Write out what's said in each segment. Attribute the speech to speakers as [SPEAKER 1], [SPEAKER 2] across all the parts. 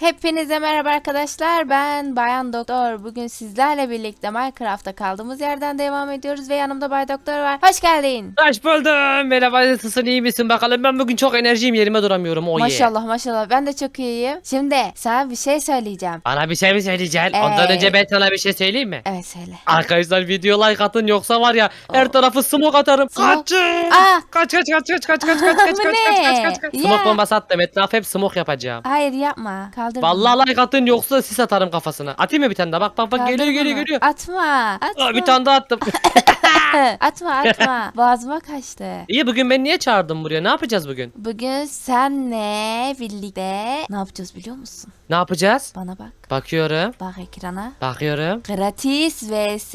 [SPEAKER 1] Hepinize merhaba arkadaşlar. Ben Bayan Doktor. Bugün sizlerle birlikte Minecraft'ta kaldığımız yerden devam ediyoruz ve yanımda Bay Doktor var. Hoş geldin.
[SPEAKER 2] Hoş buldum. Merhaba nasılsın iyi misin bakalım ben bugün çok enerjiyim yerime duramıyorum. Oh yeah.
[SPEAKER 1] maşallah maşallah ben de çok iyiyim. Şimdi sana bir şey söyleyeceğim.
[SPEAKER 2] Bana bir şey mi söyleyeceksin? Ondan
[SPEAKER 1] Evet.
[SPEAKER 2] önce ben sana bir şey söyleyeyim mi?
[SPEAKER 1] Evet söyle.
[SPEAKER 2] Arkadaşlar video like atın yoksa var ya her tarafı smoke atarım.
[SPEAKER 1] Smoke?
[SPEAKER 2] Kaçın.
[SPEAKER 1] Aa!
[SPEAKER 2] Kaç kaç kaç kaç kaç kaç kaç kaç
[SPEAKER 1] Bu
[SPEAKER 2] kaç
[SPEAKER 1] ne?
[SPEAKER 2] kaç kaç kaç kaç.
[SPEAKER 1] Ya.
[SPEAKER 2] Smoke bombası attım etrafı hep smoke yapacağım.
[SPEAKER 1] Hayır yapma. Kaldır. bunu.
[SPEAKER 2] Vallahi like atın yoksa sis atarım kafasına. Atayım mı bir tane daha? Bak bak bak
[SPEAKER 1] Kaldır
[SPEAKER 2] geliyor geliyor geliyor.
[SPEAKER 1] Atma. Atma.
[SPEAKER 2] Aa, bir tane daha attım.
[SPEAKER 1] atma atma. Boğazıma kaçtı.
[SPEAKER 2] İyi bugün beni niye çağırdın buraya? Ne yapacağız bugün?
[SPEAKER 1] Bugün senle birlikte ne yapacağız biliyor musun?
[SPEAKER 2] Ne yapacağız?
[SPEAKER 1] Bana bak.
[SPEAKER 2] Bakıyorum.
[SPEAKER 1] Bak ekrana.
[SPEAKER 2] Bakıyorum.
[SPEAKER 1] Gratis vs.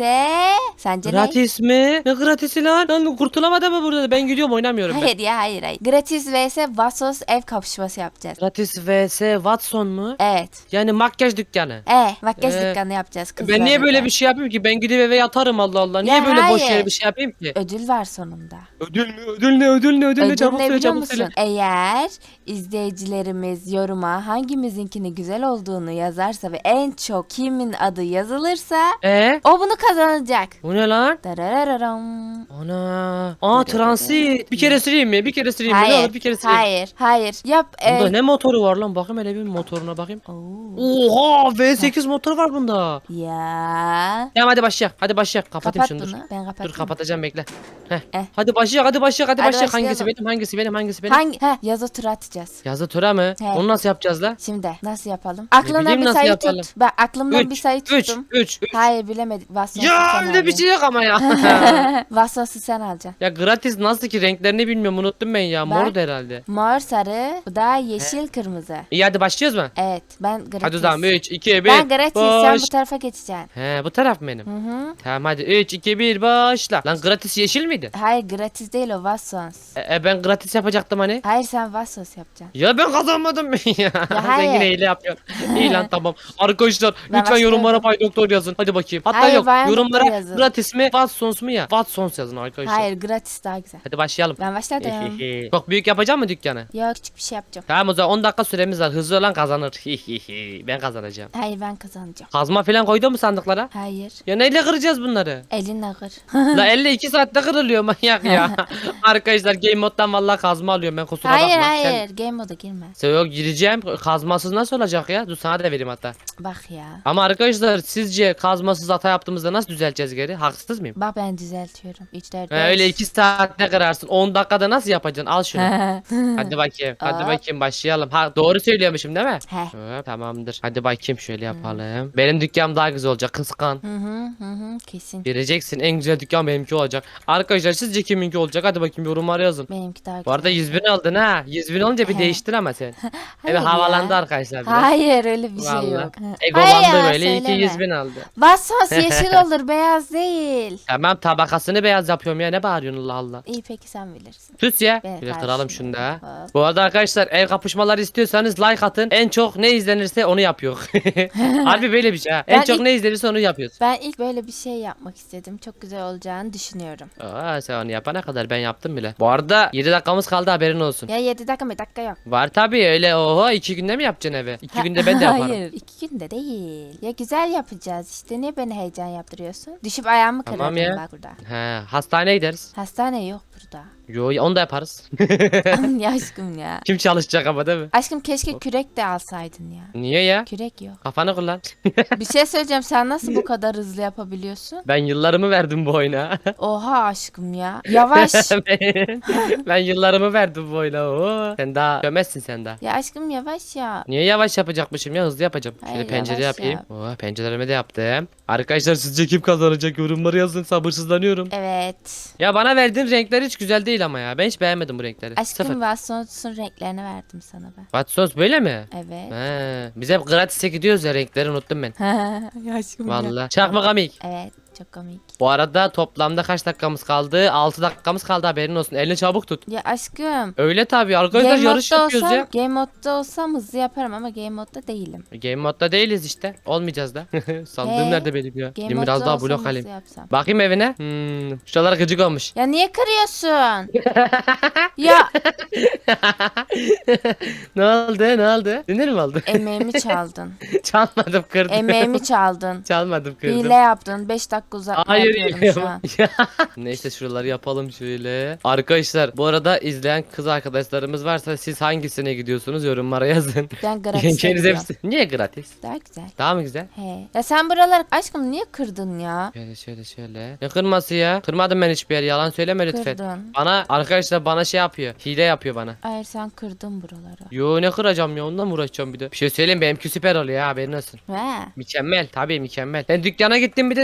[SPEAKER 1] Sence ne?
[SPEAKER 2] Gratis mi? Ne gratisi lan? Lan kurtulamadı mı burada? Ben gidiyorum oynamıyorum ben.
[SPEAKER 1] Hayır ya hayır hayır. Gratis vs Vasos ev kapışması yapacağız.
[SPEAKER 2] Gratis vs Watson mu?
[SPEAKER 1] Evet.
[SPEAKER 2] Yani makyaj dükkanı.
[SPEAKER 1] E makyaj
[SPEAKER 2] Ee,
[SPEAKER 1] dükkanı yapacağız
[SPEAKER 2] ben niye böyle bir şey yapayım ki? Ben gidip eve yatarım Allah Allah. Niye
[SPEAKER 1] Ya
[SPEAKER 2] böyle boş
[SPEAKER 1] hayır.
[SPEAKER 2] yere bir şey yapayım ki?
[SPEAKER 1] Ödül var sonunda.
[SPEAKER 2] Ödül mü? Ödül ne? Ödül ne? Ödül ne?
[SPEAKER 1] Ödül
[SPEAKER 2] Çabuk
[SPEAKER 1] ne
[SPEAKER 2] söyle
[SPEAKER 1] biliyor
[SPEAKER 2] çabuk
[SPEAKER 1] musun?
[SPEAKER 2] söyle.
[SPEAKER 1] Eğer izleyicilerimiz yoruma hangimizinkini güzel olduğunu yazarsa ve en çok kimin adı yazılırsa
[SPEAKER 2] Ee?
[SPEAKER 1] o bunu kazanacak.
[SPEAKER 2] Bu ne lan?
[SPEAKER 1] Dararararam.
[SPEAKER 2] Ana. Aa transit. Bir kere süreyim mi? Bir kere süreyim mi? Ne
[SPEAKER 1] Hayır,
[SPEAKER 2] olur bir kere süreyim.
[SPEAKER 1] hayır, hayır. Yap.
[SPEAKER 2] Bunda
[SPEAKER 1] e,
[SPEAKER 2] ne motoru var lan? Bakayım hele bir motoruna bakayım.
[SPEAKER 1] Oo.
[SPEAKER 2] Oha V8 motor var bunda.
[SPEAKER 1] Ya.
[SPEAKER 2] Tamam hadi başlayalım. Hadi başlayalım. Kapatayım
[SPEAKER 1] Kapat
[SPEAKER 2] şunu dur.
[SPEAKER 1] bunu. Ben kapatayım.
[SPEAKER 2] Dur kapatacağım bekle. Heh.
[SPEAKER 1] Eh.
[SPEAKER 2] Hadi başlayalım hadi başlayalım hadi
[SPEAKER 1] Hadi
[SPEAKER 2] başlayalım. Hangisi
[SPEAKER 1] başlayalım.
[SPEAKER 2] benim hangisi benim hangisi benim?
[SPEAKER 1] Hangi? Heh, yazı tura atacağız.
[SPEAKER 2] Yazı tura mı?
[SPEAKER 1] He.
[SPEAKER 2] Onu nasıl yapacağız la?
[SPEAKER 1] Şimdi nasıl yapalım?
[SPEAKER 2] Bileyim
[SPEAKER 1] bir
[SPEAKER 2] nasıl
[SPEAKER 1] sayı
[SPEAKER 2] yapalım.
[SPEAKER 1] tut. Ben aklımdan bir
[SPEAKER 2] 3
[SPEAKER 1] sayı
[SPEAKER 2] 3
[SPEAKER 1] tuttum.
[SPEAKER 2] 3 3.
[SPEAKER 1] Hayır bilemedik. Vassos'u
[SPEAKER 2] Ya
[SPEAKER 1] sen
[SPEAKER 2] öyle bir şey yok ama ya.
[SPEAKER 1] alacaksın. Vassos'u sen alacaksın.
[SPEAKER 2] ya gratis nasıl ki renklerini bilmiyorum unuttum ben ya. Mor
[SPEAKER 1] Bak.
[SPEAKER 2] da herhalde.
[SPEAKER 1] Mor, sarı, bu da yeşil, kırmızı.
[SPEAKER 2] İyi hadi başlıyoruz mu?
[SPEAKER 1] Evet ben gratis.
[SPEAKER 2] Hadi o zaman 3 2 1.
[SPEAKER 1] Ben gratis sen bu tarafa geçeceksin.
[SPEAKER 2] He bu taraf benim?
[SPEAKER 1] Hı hı.
[SPEAKER 2] Tamam hadi 3 2 1 başla. Lan gratis yeşil miydi?
[SPEAKER 1] Hayır gratis değil o Vassos.
[SPEAKER 2] E, e, ben gratis yapacaktım hani.
[SPEAKER 1] Hayır sen Vassos yapacaksın.
[SPEAKER 2] Ya ben kazanmadım ya. Sen
[SPEAKER 1] hayır.
[SPEAKER 2] yine hile yapıyorsun. İyi lan tamam. Arkadaşlar
[SPEAKER 1] Ben
[SPEAKER 2] lütfen yorumlara Bay Doktor yazın. Hadi bakayım. Hatta
[SPEAKER 1] Hayır,
[SPEAKER 2] yok yorumlara
[SPEAKER 1] yazın.
[SPEAKER 2] gratis mi Watsons mu ya? Watsons yazın arkadaşlar.
[SPEAKER 1] Hayır gratis daha güzel.
[SPEAKER 2] Hadi başlayalım.
[SPEAKER 1] Ben başladım.
[SPEAKER 2] Çok büyük yapacağım mı dükkanı?
[SPEAKER 1] Yok küçük bir şey yapacağım.
[SPEAKER 2] Tamam o zaman 10 dakika süremiz var. Hızlı olan kazanır. Ben kazanacağım.
[SPEAKER 1] Hayır ben kazanacağım.
[SPEAKER 2] Kazma falan koydun mu sandıklara?
[SPEAKER 1] Hayır.
[SPEAKER 2] Ya neyle kıracağız bunları?
[SPEAKER 1] Elin ağır.
[SPEAKER 2] La 52 saatte kırılıyor manyak ya. Arkadaşlar game moddan vallahi kazma alıyorum ben kusura
[SPEAKER 1] hayır
[SPEAKER 2] bakma.
[SPEAKER 1] hayır.
[SPEAKER 2] Sen,
[SPEAKER 1] Game moda girme.
[SPEAKER 2] sen yok gireceğim. Kazmasız nasıl olacak ya? Dur sana da vereyim hatta.
[SPEAKER 1] Bak ya.
[SPEAKER 2] Ama arkadaşlar sizce kazmasız hata yaptığımızda nasıl düzelteceğiz geri? Haksız mıyım?
[SPEAKER 1] Bak ben düzeltiyorum. 3 4
[SPEAKER 2] He, öyle 2 saatte kırarsın. 10 dakikada nasıl yapacaksın? Al şunu.
[SPEAKER 1] 5.
[SPEAKER 2] Hadi bakayım. Hadi bakayım başlayalım. Ha doğru söylüyormuşum değil mi?
[SPEAKER 1] He.
[SPEAKER 2] Hop, tamamdır. Hadi bakayım şöyle yapalım. Benim dükkanım daha güzel olacak. Kıskan.
[SPEAKER 1] Hı hı hı hı kesin.
[SPEAKER 2] Göreceksin en güzel dükkan benimki olacak. Arkadaşlar sizce kiminki olacak? Hadi bakayım yorumlara yazın.
[SPEAKER 1] Benimki daha güzel.
[SPEAKER 2] Bu arada 100 bin aldın ha. 100 bin olunca bir
[SPEAKER 1] He.
[SPEAKER 2] ama sen.
[SPEAKER 1] Hayır
[SPEAKER 2] Evet havalandı
[SPEAKER 1] ya.
[SPEAKER 2] arkadaşlar biraz.
[SPEAKER 1] Hayır öyle bir şey
[SPEAKER 2] Vallahi.
[SPEAKER 1] yok.
[SPEAKER 2] Egolandı
[SPEAKER 1] Hayır,
[SPEAKER 2] böyle. İyi ki
[SPEAKER 1] söyleme.
[SPEAKER 2] 100 bin aldı.
[SPEAKER 1] Vassos yeşil olur beyaz değil.
[SPEAKER 2] Tamam tabakasını beyaz yapıyorum ya. Ne bağırıyorsun Allah Allah.
[SPEAKER 1] İyi peki sen bilirsin.
[SPEAKER 2] Sus ya.
[SPEAKER 1] Ben
[SPEAKER 2] Böyle kıralım
[SPEAKER 1] karşıyım.
[SPEAKER 2] şunu da.
[SPEAKER 1] Hop.
[SPEAKER 2] Bu arada arkadaşlar ev kapışmaları istiyorsanız like atın. En çok ne izlenirse onu yapıyor. Harbi böyle bir şey ha. En çok
[SPEAKER 1] ilk-
[SPEAKER 2] ne izlenirse onu yapıyoruz.
[SPEAKER 1] Ben ilk böyle bir şey yapmak istedim. Çok güzel olacağını düşünüyorum.
[SPEAKER 2] Aa, sen onu yapana kadar ben yaptım bile. Bu arada 7 dakikamız kaldı haberin olsun.
[SPEAKER 1] Ya 7 dakika bir dakika yok.
[SPEAKER 2] Var tabii öyle oho 2 günde mi yapacaksın evi? 2 günde ben de yaparım.
[SPEAKER 1] Hayır iki günde değil. Ya güzel yapacağız işte. Niye beni heyecan yaptırıyorsun? Düşüp ayağımı
[SPEAKER 2] Tamam
[SPEAKER 1] kırarım
[SPEAKER 2] ya.
[SPEAKER 1] bak burada.
[SPEAKER 2] He hastaneye gideriz.
[SPEAKER 1] Hastane yok burada.
[SPEAKER 2] Yo ya onu da yaparız.
[SPEAKER 1] ya aşkım ya.
[SPEAKER 2] Kim çalışacak ama değil mi?
[SPEAKER 1] Aşkım keşke kürek de alsaydın ya.
[SPEAKER 2] Niye ya?
[SPEAKER 1] Kürek yok.
[SPEAKER 2] Kafanı kullan.
[SPEAKER 1] Bir şey söyleyeceğim. Sen nasıl bu kadar hızlı yapabiliyorsun?
[SPEAKER 2] ben yıllarımı verdim bu oyuna.
[SPEAKER 1] Oha aşkım ya. Yavaş.
[SPEAKER 2] ben, ben yıllarımı verdim bu oyuna. Oo. Sen daha gömezsin sen daha.
[SPEAKER 1] ya aşkım yavaş ya.
[SPEAKER 2] Niye yavaş yapacakmışım ya hızlı yapacağım. Şöyle
[SPEAKER 1] Hayır,
[SPEAKER 2] pencere
[SPEAKER 1] yavaş
[SPEAKER 2] yapayım.
[SPEAKER 1] yap.
[SPEAKER 2] Oo, pencerelerimi de yaptım. Arkadaşlar sizce kim kazanacak yorumları yazın sabırsızlanıyorum.
[SPEAKER 1] Evet.
[SPEAKER 2] Ya bana verdiğin renkler hiç güzel değil ama ya. Ben hiç beğenmedim bu renkleri.
[SPEAKER 1] Aşkım
[SPEAKER 2] Sıfır.
[SPEAKER 1] Renklerini verdim sana ben.
[SPEAKER 2] Watsos böyle mi?
[SPEAKER 1] Evet.
[SPEAKER 2] He. Biz hep gratis'e gidiyoruz ya renkleri unuttum ben.
[SPEAKER 1] ya aşkım ya.
[SPEAKER 2] Vallahi. Çakma komik.
[SPEAKER 1] Evet. Çok komik.
[SPEAKER 2] Bu arada toplamda kaç dakikamız kaldı? 6 dakikamız kaldı haberin olsun. Elini çabuk tut.
[SPEAKER 1] Ya aşkım.
[SPEAKER 2] Öyle tabii arkadaşlar
[SPEAKER 1] Game
[SPEAKER 2] yarış
[SPEAKER 1] modda
[SPEAKER 2] yapıyoruz
[SPEAKER 1] olsam,
[SPEAKER 2] ya.
[SPEAKER 1] Game modda olsam hızlı yaparım ama game modda değilim.
[SPEAKER 2] Game modda değiliz işte. Olmayacağız da. Sandığım
[SPEAKER 1] He.
[SPEAKER 2] nerede benim ya?
[SPEAKER 1] Game modda
[SPEAKER 2] biraz daha
[SPEAKER 1] olsam
[SPEAKER 2] blok
[SPEAKER 1] hızlı
[SPEAKER 2] alayım.
[SPEAKER 1] yapsam.
[SPEAKER 2] Bakayım evine. Hmm. Şuralar gıcık olmuş.
[SPEAKER 1] Ya niye kırıyorsun? ya
[SPEAKER 2] ne oldu? Ne oldu? Sinir mi oldu?
[SPEAKER 1] emeğimi çaldın.
[SPEAKER 2] Çalmadım kırdım.
[SPEAKER 1] Emeğimi çaldın.
[SPEAKER 2] Çalmadım kırdım.
[SPEAKER 1] Hile yaptın. 5 dakika uzatma
[SPEAKER 2] Hayır
[SPEAKER 1] yapıyorum şu an.
[SPEAKER 2] Neyse şuraları yapalım şöyle. Arkadaşlar bu arada izleyen kız arkadaşlarımız varsa siz hangisine gidiyorsunuz yorumlara yazın.
[SPEAKER 1] Ben gratis
[SPEAKER 2] Yengeniz
[SPEAKER 1] yapıyorum.
[SPEAKER 2] hepsi. Niye gratis?
[SPEAKER 1] Daha güzel.
[SPEAKER 2] Daha mı güzel?
[SPEAKER 1] He. Ya sen buraları aşkım niye kırdın ya?
[SPEAKER 2] Şöyle şöyle şöyle. Ne kırması ya? Kırmadım ben hiçbir yer. Yalan söyleme lütfen.
[SPEAKER 1] Kırdın.
[SPEAKER 2] Bana arkadaşlar bana şey yapıyor. Hile yapıyor bana.
[SPEAKER 1] Hayır sen kırdın buraları.
[SPEAKER 2] Yo ne kıracağım ya ondan mı uğraşacağım bir de. Bir şey söyleyeyim benimki süper oluyor ha haberin olsun.
[SPEAKER 1] He.
[SPEAKER 2] Mükemmel tabii mükemmel. Ben dükkana gittim bir de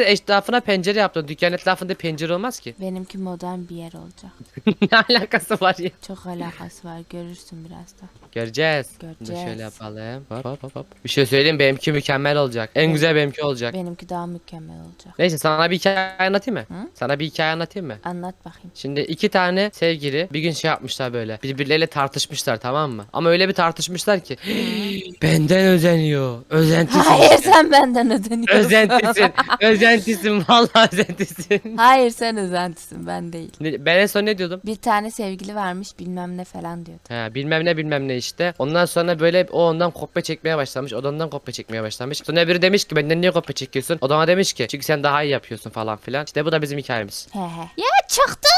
[SPEAKER 2] etrafına pencere yaptım. Dükkan etrafında pencere olmaz ki.
[SPEAKER 1] Benimki modern bir yer olacak.
[SPEAKER 2] ne alakası var ya?
[SPEAKER 1] Çok alakası var. Görürsün birazdan.
[SPEAKER 2] Göreceğiz.
[SPEAKER 1] Göreceğiz.
[SPEAKER 2] şöyle yapalım. Hop hop hop hop. Bir şey söyleyeyim benimki mükemmel olacak. En güzel benimki olacak.
[SPEAKER 1] Benimki daha mükemmel olacak.
[SPEAKER 2] Neyse sana bir hikaye anlatayım mı?
[SPEAKER 1] Hı?
[SPEAKER 2] Sana bir hikaye anlatayım mı?
[SPEAKER 1] Anlat bakayım.
[SPEAKER 2] Şimdi iki tane sevgili bir gün şey yapmışlar böyle. Birbirleriyle tartışmışlar tamam mı? Ama öyle bir tartışmışlar ki benden özeniyor. Özentisin.
[SPEAKER 1] Hayır sen benden ödeniyorsun.
[SPEAKER 2] Özentisin. Özentisin. Vallahi özentisin.
[SPEAKER 1] Hayır sen özentisin ben değil.
[SPEAKER 2] Ne- Ben en son ne diyordum?
[SPEAKER 1] Bir tane sevgili varmış bilmem ne falan diyordu.
[SPEAKER 2] He, bilmem ne bilmem ne işte. Ondan sonra böyle o ondan kopya çekmeye başlamış. O da ondan kopya çekmeye başlamış. Sonra biri demiş ki benden niye kopya çekiyorsun? O da ona demiş ki çünkü sen daha iyi yapıyorsun falan filan. İşte bu da bizim hikayemiz.
[SPEAKER 1] He he. Ya çıktı.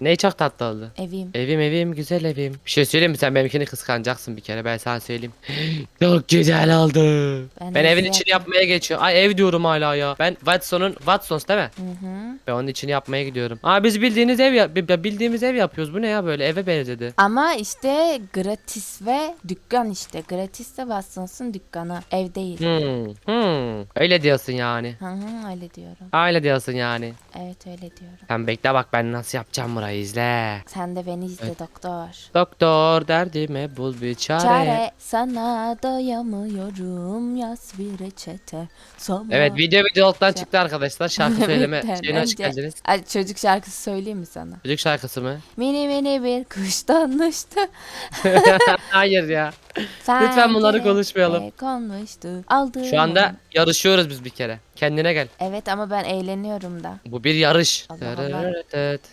[SPEAKER 2] Ne çok tatlı oldu.
[SPEAKER 1] Evim.
[SPEAKER 2] Evim evim güzel evim. Bir şey söyleyeyim mi sen benimkini kıskanacaksın bir kere ben sana söyleyeyim. Çok güzel oldu.
[SPEAKER 1] Ben
[SPEAKER 2] Ben,
[SPEAKER 1] de
[SPEAKER 2] evin
[SPEAKER 1] şey
[SPEAKER 2] içini yapmaya geçiyorum. Ay ev diyorum hala ya. Ben Watson'un Watson's değil mi?
[SPEAKER 1] Hı hı.
[SPEAKER 2] Ben onun içini yapmaya gidiyorum. Aa biz bildiğiniz ev ya bi- bildiğimiz ev yapıyoruz. Bu ne ya böyle eve benzedi.
[SPEAKER 1] Ama işte gratis ve dükkan işte. Gratis de Watson's'ın dükkanı. Ev değil.
[SPEAKER 2] Hmm. Hmm. Öyle diyorsun yani.
[SPEAKER 1] Hı hı öyle diyorum.
[SPEAKER 2] Öyle diyorsun yani.
[SPEAKER 1] Evet öyle diyorum.
[SPEAKER 2] Sen bekle bak ben nasıl yapacağım burayı izle.
[SPEAKER 1] Sen de beni izle doktor.
[SPEAKER 2] Doktor derdime bul bir çare.
[SPEAKER 1] Çare sana dayamıyorum yaz bir reçete. Sana...
[SPEAKER 2] Evet video videoluktan çıktı arkadaşlar. Şarkı söyleme şeyine hoş
[SPEAKER 1] önce-
[SPEAKER 2] geldiniz.
[SPEAKER 1] Ay, çocuk şarkısı söyleyeyim mi sana?
[SPEAKER 2] Çocuk şarkısı mı?
[SPEAKER 1] Mini mini bir kuş tanıştı.
[SPEAKER 2] Hayır ya. Lütfen bunları
[SPEAKER 1] Pencereye
[SPEAKER 2] konuşmayalım.
[SPEAKER 1] Konmuştu. Aldım
[SPEAKER 2] Şu anda. Yarışıyoruz biz bir kere. Kendine gel.
[SPEAKER 1] Evet ama ben eğleniyorum da.
[SPEAKER 2] Bu bir yarış.
[SPEAKER 1] Allah Allah.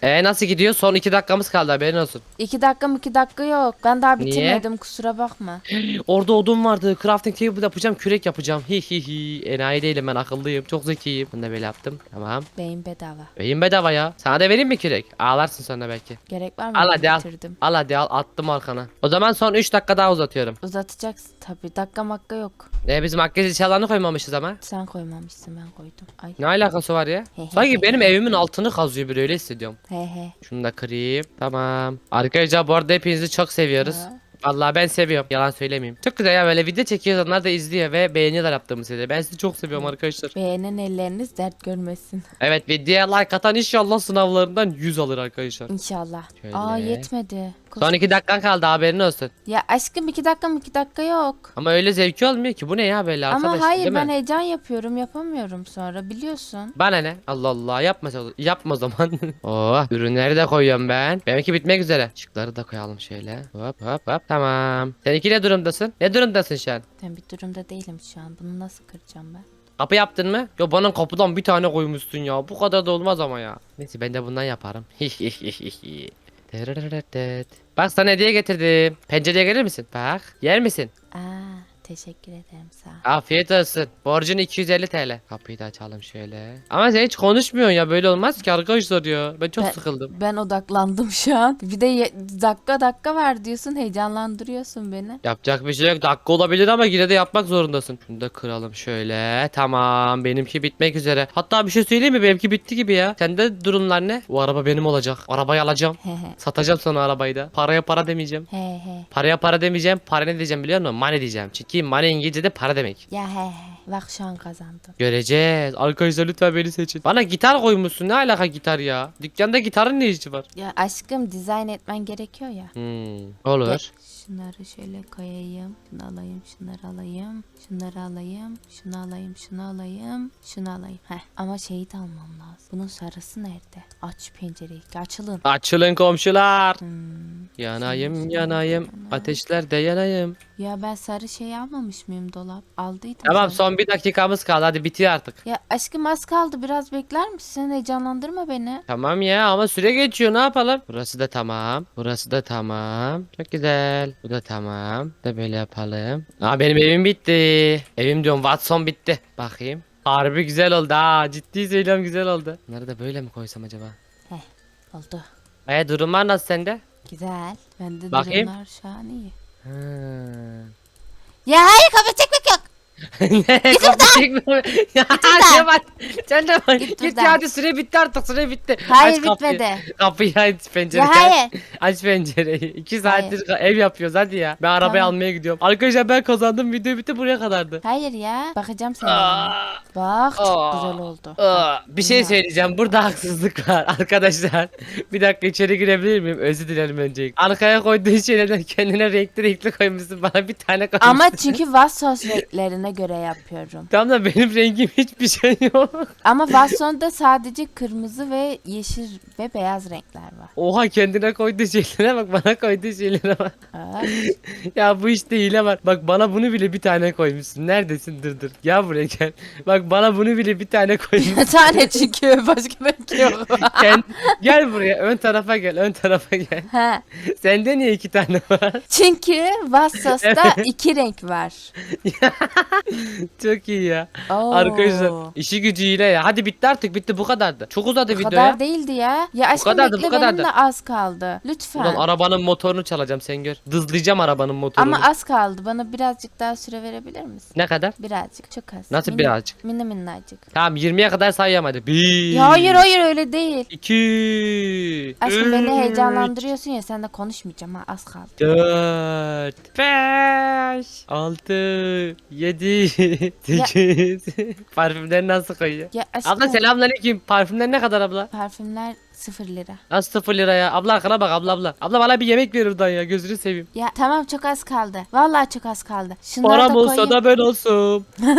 [SPEAKER 2] E nasıl gidiyor? Son iki dakikamız kaldı haberin olsun.
[SPEAKER 1] İki dakika mı iki dakika yok. Ben daha
[SPEAKER 2] Niye?
[SPEAKER 1] bitirmedim kusura bakma.
[SPEAKER 2] Orada odun vardı. Crafting table yapacağım. Kürek yapacağım. Hi hi hi. Enayi değilim ben akıllıyım. Çok zekiyim. Bunu da böyle yaptım. Tamam.
[SPEAKER 1] Beyin bedava.
[SPEAKER 2] Vereyim bedava ya. Sana da vereyim mi kürek? Ağlarsın sonra belki.
[SPEAKER 1] Gerek var mı?
[SPEAKER 2] Al
[SPEAKER 1] Ben
[SPEAKER 2] hadi al.
[SPEAKER 1] bitirdim.
[SPEAKER 2] Al hadi al. Attım arkana. O zaman son 3 dakika daha uzatıyorum.
[SPEAKER 1] Uzatacaksın tabii. Dakika makka yok.
[SPEAKER 2] E biz makyaj eşyalarını koymamışız ama.
[SPEAKER 1] Sen koymamışsın ben koydum. Ay
[SPEAKER 2] Ne alakası var ya? Sanki benim evimin altını kazıyor bir öyle hissediyorum.
[SPEAKER 1] he he.
[SPEAKER 2] Şunu da kırayım. Tamam. Arkadaşlar bu arada hepinizi çok seviyoruz.
[SPEAKER 1] Ha.
[SPEAKER 2] Vallahi ben seviyorum. Yalan söylemeyeyim. Çok güzel ya böyle video çekiyoruz. Onlar da izliyor ve beğeniyorlar yaptığımız şeyleri. Ben sizi çok seviyorum arkadaşlar.
[SPEAKER 1] Beğenen elleriniz dert görmesin.
[SPEAKER 2] Evet videoya like atan inşallah sınavlarından 100 alır arkadaşlar.
[SPEAKER 1] İnşallah.
[SPEAKER 2] Şöyle.
[SPEAKER 1] Aa yetmedi.
[SPEAKER 2] Son 2 dakikan kaldı haberin olsun.
[SPEAKER 1] Ya aşkım iki dakika mı iki dakika yok.
[SPEAKER 2] Ama öyle zevki olmuyor ki. Bu ne ya böyle arkadaşlar
[SPEAKER 1] Ama hayır
[SPEAKER 2] değil
[SPEAKER 1] ben
[SPEAKER 2] mi?
[SPEAKER 1] heyecan yapıyorum yapamıyorum sonra biliyorsun.
[SPEAKER 2] Bana ne? Allah Allah yapma yapma o zaman. oh ürünleri de koyuyorum ben. Benimki bitmek üzere. Şıkları da koyalım şöyle. Hop hop hop tamam. Seninki ne durumdasın? Ne durumdasın şu an?
[SPEAKER 1] Ben bir durumda değilim şu an. Bunu nasıl kıracağım ben?
[SPEAKER 2] Kapı yaptın mı? Ya bana kapıdan bir tane koymuşsun ya. Bu kadar da olmaz ama ya. Neyse ben de bundan yaparım. Bak sana hediye getirdim. Pencereye gelir misin? Bak. Yer misin?
[SPEAKER 1] Teşekkür ederim sağ ol.
[SPEAKER 2] Afiyet olsun. Borcun 250 TL. Kapıyı da açalım şöyle. Ama sen hiç konuşmuyorsun ya. Böyle olmaz ki arkadaşlar ya. Ben çok
[SPEAKER 1] Ben-
[SPEAKER 2] sıkıldım.
[SPEAKER 1] Ben odaklandım şu an. Bir de ye- dakika dakika var diyorsun heyecanlandırıyorsun beni.
[SPEAKER 2] Yapacak bir şey yok. Dakika olabilir ama yine de yapmak zorundasın. Şunu da kıralım şöyle. Tamam. Benimki bitmek üzere. Hatta bir şey söyleyeyim mi? Benimki bitti gibi ya. Sende durumlar ne? Bu araba benim olacak. Arabayı alacağım.
[SPEAKER 1] He he.
[SPEAKER 2] Satacağım sonra arabayı da. Paraya para demeyeceğim.
[SPEAKER 1] He he.
[SPEAKER 2] Paraya para demeyeceğim. Para ne diyeceğim biliyor musun? Money diyeceğim. Çünkü money İngilizce'de para demek.
[SPEAKER 1] Ya he he. Bak şu an kazandım.
[SPEAKER 2] Göreceğiz. Arkadaşlar lütfen beni seçin. Bana gitar koymuşsun. Ne alaka gitar ya? Dükkanda gitarın ne işi var?
[SPEAKER 1] Ya aşkım dizayn etmen gerekiyor ya.
[SPEAKER 2] Hmm, olur.
[SPEAKER 1] Gel, Şunları şöyle koyayım. Şunu alayım, şunları alayım. Şunları alayım, şunu alayım, şunu alayım, şunu alayım. Heh. Ama şeyi de almam lazım. Bunun sarısı nerede? Aç pencereyi. Açılın.
[SPEAKER 2] Açılın komşular.
[SPEAKER 1] Hmm.
[SPEAKER 2] Yanayım yanayım. Ateşlerde yanayım.
[SPEAKER 1] Ya ben sarı şey almamış mıyım dolap? Aldıydım.
[SPEAKER 2] Tamam
[SPEAKER 1] sarı.
[SPEAKER 2] son bir dakikamız kaldı hadi bitiyor artık.
[SPEAKER 1] Ya aşkım az kaldı. Biraz bekler misin? Heyecanlandırma beni.
[SPEAKER 2] Tamam ya ama süre geçiyor ne yapalım? Burası da tamam. Burası da tamam. Çok güzel. Bu da tamam. Bu Da böyle yapalım. Aa benim evim bitti. Evim diyorum Watson bitti. Bakayım. Harbi güzel oldu ha. Ciddi söylüyorum güzel oldu. Da böyle mi koysam acaba?
[SPEAKER 1] Oldu.
[SPEAKER 2] E durumlar nasıl sende?
[SPEAKER 1] Güzel. Bende
[SPEAKER 2] Bakayım.
[SPEAKER 1] durumlar şahane iyi. Ya hayır kapı
[SPEAKER 2] ne kapı çekme. Ya
[SPEAKER 1] buradan.
[SPEAKER 2] Cemal. Sen de bak.
[SPEAKER 1] Git
[SPEAKER 2] Git ya hadi süre bitti artık süre bitti.
[SPEAKER 1] Hayır
[SPEAKER 2] Aç kapıyı.
[SPEAKER 1] bitmedi.
[SPEAKER 2] Kapıyı aç pencereyi.
[SPEAKER 1] Ya hayır.
[SPEAKER 2] Aç pencereyi. İki saattir ev yapıyoruz hadi ya. Ben arabayı
[SPEAKER 1] Tamam.
[SPEAKER 2] almaya gidiyorum. Arkadaşlar ben kazandım video bitti buraya kadardı.
[SPEAKER 1] Hayır ya. Bakacağım sana.
[SPEAKER 2] Aa,
[SPEAKER 1] Bak çok
[SPEAKER 2] Aa.
[SPEAKER 1] güzel oldu.
[SPEAKER 2] aa, bir şey söyleyeceğim. Burada haksızlık var arkadaşlar. bir dakika içeri girebilir miyim? Özür dilerim öncelikle. Arkaya koyduğun şeylerden kendine renkli renkli koymuşsun. Bana bir tane koymuşsun.
[SPEAKER 1] Ama çünkü Vassos renklerine göre yapıyorum.
[SPEAKER 2] Tamam da benim rengim hiçbir şey yok.
[SPEAKER 1] Ama Vasson'da sadece kırmızı ve yeşil ve beyaz renkler var.
[SPEAKER 2] Oha kendine koyduğu şeylere bak bana koyduğu şeylere bak. Ya bu işte hile var. Bak bana bunu bile bir tane koymuşsun. Neredesin dur dur. Gel buraya gel. Bak bana bunu bile bir tane koymuşsun.
[SPEAKER 1] bir tane çünkü başka renk yok.
[SPEAKER 2] Kend- gel buraya ön tarafa gel ön tarafa gel.
[SPEAKER 1] Ha.
[SPEAKER 2] Sende niye iki tane var?
[SPEAKER 1] Çünkü Vassos'ta iki renk var.
[SPEAKER 2] Çok iyi ya.
[SPEAKER 1] Oo.
[SPEAKER 2] Arkadaşlar işi gücü hile ya. Hadi bitti artık bitti bu kadardı. Çok uzadı
[SPEAKER 1] Bu
[SPEAKER 2] video
[SPEAKER 1] kadar
[SPEAKER 2] ya.
[SPEAKER 1] değildi ya. Ya aşkım
[SPEAKER 2] kadardı, bu
[SPEAKER 1] bekle
[SPEAKER 2] kadardı.
[SPEAKER 1] benim de az kaldı. Lütfen.
[SPEAKER 2] Ulan arabanın motorunu çalacağım sen gör. Dızlayacağım arabanın motorunu.
[SPEAKER 1] Ama az kaldı. Bana birazcık daha süre verebilir misin?
[SPEAKER 2] Ne kadar?
[SPEAKER 1] Birazcık. Çok az.
[SPEAKER 2] Nasıl
[SPEAKER 1] Mini-
[SPEAKER 2] birazcık?
[SPEAKER 1] Mini minnacık.
[SPEAKER 2] Tamam 20'ye kadar sayacağım hadi. 1
[SPEAKER 1] Ya hayır hayır öyle değil.
[SPEAKER 2] 2
[SPEAKER 1] Aşkım beni heyecanlandırıyorsun ya sen de konuşmayacağım ha az kaldı.
[SPEAKER 2] 4 5 6 7 8 Parfümleri nasıl koyuyor?
[SPEAKER 1] Ya aşkım
[SPEAKER 2] Abla selamünaleyküm. Parfümler ne kadar abla?
[SPEAKER 1] parfümler 0 lira.
[SPEAKER 2] Nasıl 0 lira ya? Abla arkana bak abla abla. Abla bana bir yemek ver oradan ya. Gözünü seveyim.
[SPEAKER 1] Ya tamam çok az kaldı. Vallahi çok az kaldı. Şunları
[SPEAKER 2] Param
[SPEAKER 1] da
[SPEAKER 2] olsa
[SPEAKER 1] koyayım.
[SPEAKER 2] da ben olsam.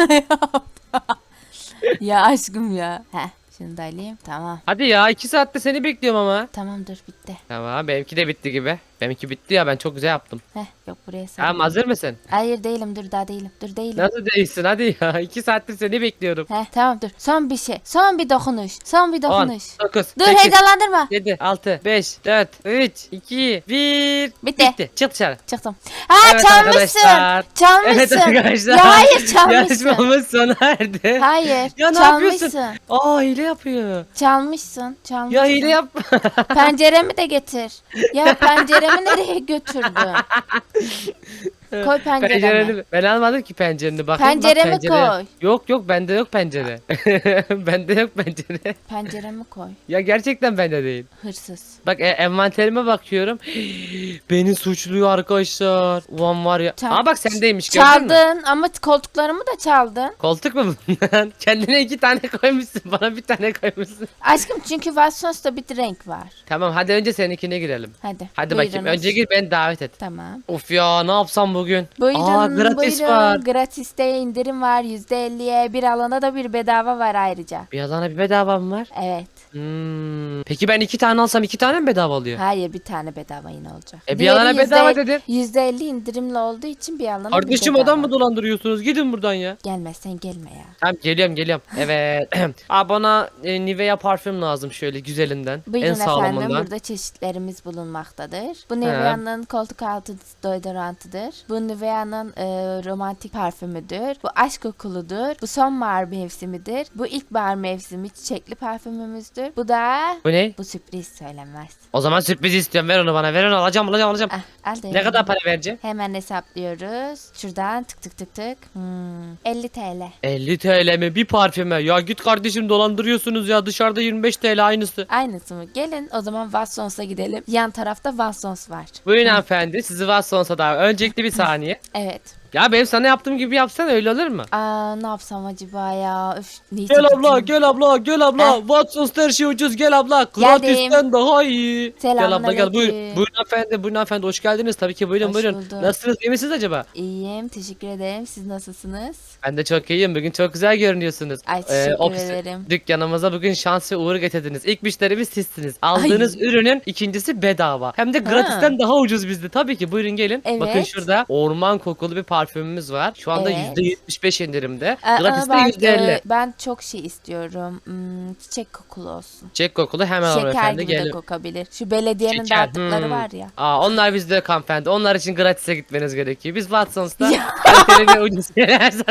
[SPEAKER 1] ya aşkım ya. Heh şunu da alayım. Tamam.
[SPEAKER 2] Hadi ya 2 saatte seni bekliyorum ama.
[SPEAKER 1] Tamam dur bitti.
[SPEAKER 2] Tamam benimki de bitti gibi. Benimki bitti ya ben çok güzel yaptım.
[SPEAKER 1] Heh yok buraya sen.
[SPEAKER 2] Tamam hazır mısın?
[SPEAKER 1] Hayır değilim dur daha değilim. Dur değilim.
[SPEAKER 2] Nasıl değilsin hadi ya. 2 saattir seni bekliyorum.
[SPEAKER 1] Heh tamam dur. Son bir şey. Son bir dokunuş. Son bir
[SPEAKER 2] 10
[SPEAKER 1] dokunuş.
[SPEAKER 2] 9
[SPEAKER 1] Dur
[SPEAKER 2] 8
[SPEAKER 1] heyecanlandırma.
[SPEAKER 2] 7 6 5 4 3 2 1
[SPEAKER 1] Bitti.
[SPEAKER 2] Çık dışarı.
[SPEAKER 1] Çıktım. Ha
[SPEAKER 2] Evet
[SPEAKER 1] çalmışsın.
[SPEAKER 2] arkadaşlar.
[SPEAKER 1] Çalmışsın.
[SPEAKER 2] Evet arkadaşlar.
[SPEAKER 1] Ya hayır çalmışsın.
[SPEAKER 2] Yarışmamız sona erdi.
[SPEAKER 1] Hayır.
[SPEAKER 2] Ya ne
[SPEAKER 1] çalmışsın.
[SPEAKER 2] yapıyorsun? Aa hile yapıyor.
[SPEAKER 1] Çalmışsın. Çalmışsın.
[SPEAKER 2] Ya hile yapma.
[SPEAKER 1] Penceremi de getir. Ya penceremi nereye götürdün? Koy penceremi.
[SPEAKER 2] Pencereni ben almadım ki pencereni bakayım. bak
[SPEAKER 1] Penceremi
[SPEAKER 2] pencere.
[SPEAKER 1] koy.
[SPEAKER 2] Yok yok bende yok pencere. bende yok pencere.
[SPEAKER 1] Penceremi koy.
[SPEAKER 2] Ya gerçekten bende değil.
[SPEAKER 1] Hırsız.
[SPEAKER 2] Bak e, envanterime bakıyorum. Beni suçluyor arkadaşlar. Ulan var ya.
[SPEAKER 1] Çal-
[SPEAKER 2] Aa bak sendeymiş gördün mü?
[SPEAKER 1] Çaldın ama koltuklarımı da çaldın.
[SPEAKER 2] Koltuk mu bundan? Kendine iki tane koymuşsun. Bana bir tane koymuşsun.
[SPEAKER 1] Aşkım çünkü Watsons'ta bir renk var.
[SPEAKER 2] Tamam hadi önce seninkine girelim.
[SPEAKER 1] Hadi.
[SPEAKER 2] Hadi bakayım.
[SPEAKER 1] buyurunuz.
[SPEAKER 2] Önce gir beni davet et.
[SPEAKER 1] Tamam.
[SPEAKER 2] Of ya ne yapsam bugün?
[SPEAKER 1] Buyurun,
[SPEAKER 2] Aa gratis
[SPEAKER 1] buyurun.
[SPEAKER 2] var.
[SPEAKER 1] Gratis'te indirim var %50'ye. Bir alana da bir bedava var ayrıca.
[SPEAKER 2] Bir alana bir bedava mı var?
[SPEAKER 1] Evet.
[SPEAKER 2] Hmm. Peki ben iki tane alsam iki tane mi bedava oluyor?
[SPEAKER 1] Hayır bir tane bedava yine olacak.
[SPEAKER 2] E, bir
[SPEAKER 1] Diğeri
[SPEAKER 2] alana bedava
[SPEAKER 1] yüzde-
[SPEAKER 2] dedin.
[SPEAKER 1] %50 indirimli olduğu için bir alana
[SPEAKER 2] Kardeşim
[SPEAKER 1] bedava.
[SPEAKER 2] adam mı dolandırıyorsunuz? Gidin buradan ya.
[SPEAKER 1] Gelmezsen gelme ya.
[SPEAKER 2] Tamam geliyorum geliyorum. Evet. Aa bana e, Nivea parfüm lazım şöyle güzelinden.
[SPEAKER 1] Buyurun
[SPEAKER 2] en
[SPEAKER 1] efendim
[SPEAKER 2] sağlamından.
[SPEAKER 1] burada çeşitlerimiz bulunmaktadır. Bu Nivea'nın koltuk altı deodorantıdır. Bu Nivea'nın e, romantik parfümüdür. Bu aşk okuludur. Bu sonbahar mevsimidir. Bu ilkbahar mevsimi çiçekli parfümümüzdür. Bu da
[SPEAKER 2] Bu ne?
[SPEAKER 1] bu sürpriz söylenmez.
[SPEAKER 2] O zaman sürpriz istiyorum. Ver onu bana. Ver onu alacağım alacağım alacağım.
[SPEAKER 1] Ah, al da
[SPEAKER 2] Ne kadar para vereceğim?
[SPEAKER 1] Hemen hesaplıyoruz. Şuradan tık tık tık tık. Hmm, 50 TL.
[SPEAKER 2] 50 TL mi bir parfüme? Ya git kardeşim dolandırıyorsunuz ya dışarıda 25 TL aynısı.
[SPEAKER 1] Aynısı mı? Gelin o zaman Watsons'a gidelim. Yan tarafta Watsons var.
[SPEAKER 2] Buyurun hanımefendi sizi Watsons'a da. Öncelikle bir saniye.
[SPEAKER 1] Evet.
[SPEAKER 2] Ya benim sana yaptığım gibi yapsan öyle olur mu?
[SPEAKER 1] Aa, ne yapsam acaba ya? Üf,
[SPEAKER 2] Gel abla gel abla gel abla.
[SPEAKER 1] Heh.
[SPEAKER 2] Watson's'ta her şey ucuz gel abla. Gratisten daha iyi. Gel abla gel buyur. Buyurun hanımefendi buyurun hanımefendi hoş geldiniz. Tabii ki buyurun
[SPEAKER 1] Hoş
[SPEAKER 2] buyurun.
[SPEAKER 1] bulduk.
[SPEAKER 2] Nasılsınız iyi misiniz acaba?
[SPEAKER 1] İyiyim, teşekkür ederim. Siz nasılsınız?
[SPEAKER 2] Ben de çok iyiyim. Bugün çok güzel görünüyorsunuz.
[SPEAKER 1] Ay, teşekkür
[SPEAKER 2] ofis-
[SPEAKER 1] ederim.
[SPEAKER 2] Dükkanımıza bugün şans ve uğur getirdiniz. İlk müşterimiz sizsiniz. Aldığınız ürünün ikincisi bedava. Hem de
[SPEAKER 1] Ha.
[SPEAKER 2] gratisten daha ucuz bizde. Tabii ki buyurun gelin.
[SPEAKER 1] Evet.
[SPEAKER 2] Bakın şurada orman kokulu bir parfümümüz var. Şu anda
[SPEAKER 1] Evet.
[SPEAKER 2] %75 indirimde.
[SPEAKER 1] Aa,
[SPEAKER 2] Gratiste
[SPEAKER 1] ben,
[SPEAKER 2] %50.
[SPEAKER 1] e, ben çok şey istiyorum. Hmm, çiçek kokulu olsun.
[SPEAKER 2] Çek kokulu hemen
[SPEAKER 1] Şeker
[SPEAKER 2] hanımefendi
[SPEAKER 1] gibi de
[SPEAKER 2] gelin.
[SPEAKER 1] kokabilir. Şu belediyenin
[SPEAKER 2] Şeker,
[SPEAKER 1] dağıttıkları
[SPEAKER 2] hmm.
[SPEAKER 1] var ya.
[SPEAKER 2] Aa, onlar bizde yok hanımefendi. Onlar için gratis'e gitmeniz gerekiyor. Biz Watson's'ta kaliteli ve ucuz satıyoruz.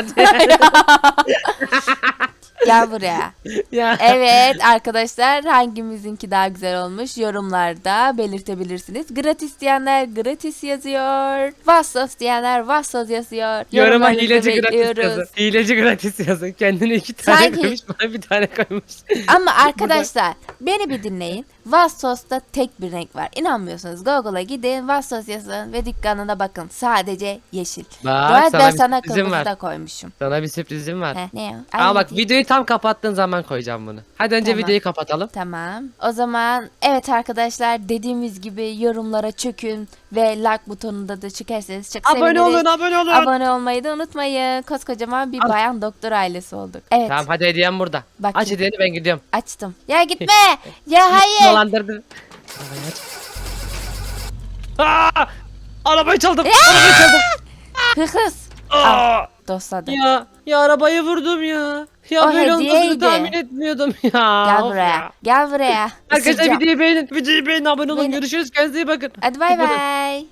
[SPEAKER 1] Gel buraya.
[SPEAKER 2] ya.
[SPEAKER 1] Evet arkadaşlar hangimizinki daha güzel olmuş yorumlarda belirtebilirsiniz. Gratis diyenler gratis yazıyor. Vassos diyenler Vassos yazıyor.
[SPEAKER 2] Yoruma
[SPEAKER 1] Yorumlarınızı
[SPEAKER 2] hileci gratis
[SPEAKER 1] bekliyoruz.
[SPEAKER 2] yazın. Hileci gratis yazın. Kendine iki tane
[SPEAKER 1] Sanki-
[SPEAKER 2] koymuş bana bir tane koymuş.
[SPEAKER 1] Ama arkadaşlar beni bir dinleyin. Vassos'ta tek bir renk var. İnanmıyorsanız Google'a gidin Vassos yazın ve dükkanına bakın. Sadece yeşil.
[SPEAKER 2] Bak,
[SPEAKER 1] et
[SPEAKER 2] sana
[SPEAKER 1] ben
[SPEAKER 2] bir
[SPEAKER 1] sana
[SPEAKER 2] sürprizim
[SPEAKER 1] kırmızı
[SPEAKER 2] var.
[SPEAKER 1] da koymuşum.
[SPEAKER 2] Sana bir sürprizim var.
[SPEAKER 1] Heh, ne ya?
[SPEAKER 2] Ama
[SPEAKER 1] Ay,
[SPEAKER 2] bak
[SPEAKER 1] hadi.
[SPEAKER 2] videoyu tam kapattığın zaman koyacağım bunu. Hadi önce
[SPEAKER 1] Tamam.
[SPEAKER 2] videoyu kapatalım.
[SPEAKER 1] Tamam. O zaman evet arkadaşlar dediğimiz gibi yorumlara çökün ve like butonunda da çökerseniz çok
[SPEAKER 2] Abone
[SPEAKER 1] seviniriz.
[SPEAKER 2] olun abone olun.
[SPEAKER 1] Abone olmayı da unutmayın. Koskocaman bir
[SPEAKER 2] Al.
[SPEAKER 1] bayan doktor ailesi olduk. Evet
[SPEAKER 2] Tamam hadi hediyem burada.
[SPEAKER 1] Bakayım.
[SPEAKER 2] Aç hediyeni ben gidiyorum.
[SPEAKER 1] açtım. Ya gitme. ya hayır.
[SPEAKER 2] Dolandırdın. Arabayı aç. Aa! Arabayı çaldım. Arabayı çaldım.
[SPEAKER 1] Hıhız.
[SPEAKER 2] Aa!
[SPEAKER 1] Dostladı.
[SPEAKER 2] Ya ya arabayı vurdum ya. Ya
[SPEAKER 1] O
[SPEAKER 2] böyle olmasını
[SPEAKER 1] hediyeydi.
[SPEAKER 2] tahmin etmiyordum ya.
[SPEAKER 1] Gel
[SPEAKER 2] Of
[SPEAKER 1] buraya.
[SPEAKER 2] ya.
[SPEAKER 1] Gel buraya.
[SPEAKER 2] Arkadaşlar
[SPEAKER 1] Isıracağım.
[SPEAKER 2] videoyu beğenin. Videoyu beğenin abone olun.
[SPEAKER 1] Beni-
[SPEAKER 2] Görüşürüz. Kendinize iyi bakın.
[SPEAKER 1] Hadi bay bay.